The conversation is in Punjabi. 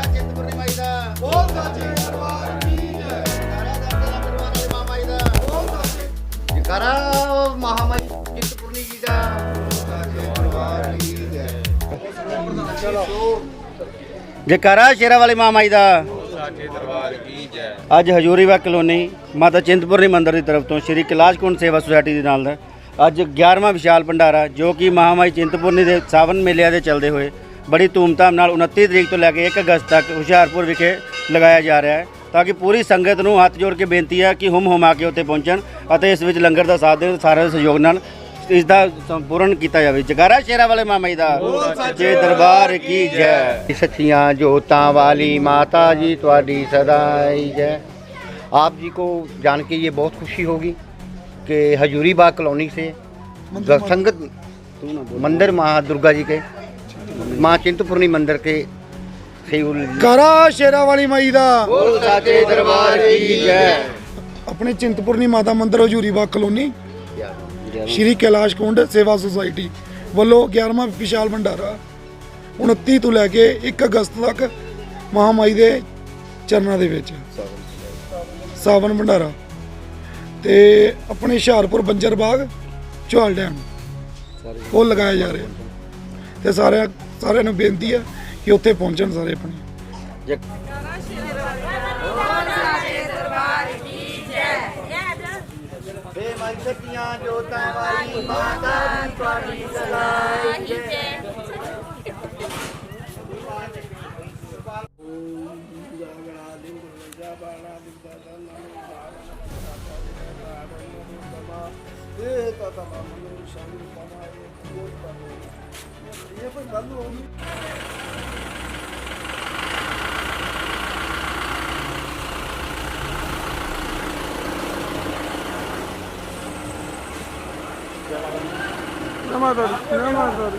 ਜਕਾਰਾ ਚਿੰਤਪੁਰਨੀ ਮਾਈ ਦਾ। ਬੋਲ ਸਾਚੇ ਦਰਬਾਰ ਕੀ ਜੈ। ਜਕਾਰਾ ਦਾਤੇ ਦਾ ਪਰਵਾਰ ਵਾਲੇ ਮਾਮਾ ਜੀ ਦਾ। ਬੋਲ ਸਾਚੇ ਜਕਾਰਾ ਮਹਾਮਾਈ ਚਿੰਤਪੁਰਨੀ ਜੀ ਦਾ। ਦਰਬਾਰ ਕੀ ਜੈ ਜਕਾਰਾ, ਸ਼ੇਰਾ ਵਾਲੇ ਮਾਮਾ ਜੀ ਦਾ। ਸਾਚੇ ਦਰਬਾਰ ਕੀ ਜੈ ਅੱਜ ਹਜੂਰੀਵਾ ਕਲੋਨੀ, ਮਾਤਾ ਚਿੰਤਪੁਰਨੀ ਮੰਦਿਰ ਦੀ ਤਰਫ ਤੋਂ ਸ਼੍ਰੀ ਕੈਲਾਸ਼ ਕੁੰਡ ਸੇਵਾ ਸੁਸਾਇਟੀ ਦੇ ਨਾਲ ਦਾ। ਅੱਜ 11ਵਾਂ ਵਿਸ਼ਾਲ ਭੰਡਾਰਾ, ਜੋ ਕਿ ਮਹਾਮਾਈ ਚਿੰਤਪੁਰਨੀ ਦੇ ਸਾਵਨ ਮੇਲਿਆਂ ਦੇ ਚੱਲਦੇ ਹੋਏ ਬੜੀ ਧੂਮਧਾਮ ਨਾਲ 29 ਤਰੀਕ ਤੋਂ ਲੈ ਕੇ 1 ਅਗਸਤ ਤੱਕ ਹੁਸ਼ਿਆਰਪੁਰ ਵਿਖੇ ਲਗਾਇਆ ਜਾ ਰਿਹਾ ਹੈ ਤਾਂ ਕਿ ਪੂਰੀ ਸੰਗਤ ਨੂੰ ਹੱਥ ਜੋੜ ਕੇ ਬੇਨਤੀ ਹੈ ਕਿ ਹੁਮ ਹੁਮਾ ਕੇ ਉੱਥੇ ਪਹੁੰਚਣ ਅਤੇ ਇਸ ਵਿੱਚ ਲੰਗਰ ਦਾ ਸਾਥ ਦੇਣ ਸਾਰੇ ਦੇ ਸਹਿਯੋਗ ਨਾਲ ਇਸ ਦਾ ਸੰਪੂਰਨ ਕੀਤਾ ਜਾਵੇ ਜਗਾਰਾ ਸ਼ੇਰਾ ਵਾਲੇ ਮਾਮਾ ਜੀ ਦਾ ਜੇ ਦਰਬਾਰ ਕੀ ਜੈ सच्चियाँ जोतां वाली माता जी ਤੁਹਾਡੀ सदाई जय आप जी को जान के ये बहुत खुशी होगी कि हजूरी बाग कॉलोनी से संगत मंदिर माँ दुर्गा जी के माँ चिंतपूर्णी मंदिर के से उल- ਕਰਾ ਸ਼ੇਰਾ ਵਾਲੀ ਮਾਈ ਦਾ बोल साचे दरबार की जय ਆਪਣੇ ਚਿੰਤਪੁਰਨੀ ਮਾਤਾ ਮੰਦਿਰ ਹਜੂਰੀ ਬਾਗ ਕਲੋਨੀ ਸ਼੍ਰੀ ਕੈਲਾਸ਼ ਕੁੰਡ ਸੇਵਾ ਸੁਸਾਇਟੀ ਵੱਲੋਂ 11ਵਾਂ ਵਿਸ਼ਾਲ ਭੰਡਾਰਾ 29 ਤੋਂ ਲੈ ਕੇ 1 ਅਗਸਤ ਤੱਕ ਮਹਾਮਾਈ ਦੇ ਚਰਨਾਂ ਦੇ ਵਿੱਚ ਸਾਵਨ ਭੰਡਾਰਾ ਤੇ ਆਪਣੇ ਹੁਸ਼ਿਆਰਪੁਰ ਬੰਜਰ ਬਾਗ ਚੌਲ ਡੈਮ ਉਹ ਲਗਾਇਆ ਜਾ ਰਿਹਾ ਤੇ ਸਾਰਿਆਂ ਸਾਰਿਆਂ ਨੂੰ ਬੇਨਤੀ ਹੈ ਕਿ ਉੱਥੇ ਪਹੁੰਚਣ ਸਾਰੇ ਆਪਣੇ। ਬੇਮਨ ਸਕੀਆਂ ਜੋਤਾਂ ਵਾਲੀ ਮਾਤਾ ਦੀ ਪਾਣੀ ਸਲਾਈ। ਪਤਾ ਮਾਮੂ ਨੂੰ ਸ਼ਾਮ ਨੂੰ ਪਾਣਾ ਹੈ ਬਹੁਤ ਪਤਾ ਇਹ ਕੋਈ ਗੱਲ ਹੋਊਗੀ ਨਮਾ ਦਰ ਨਮਾ ਦਰ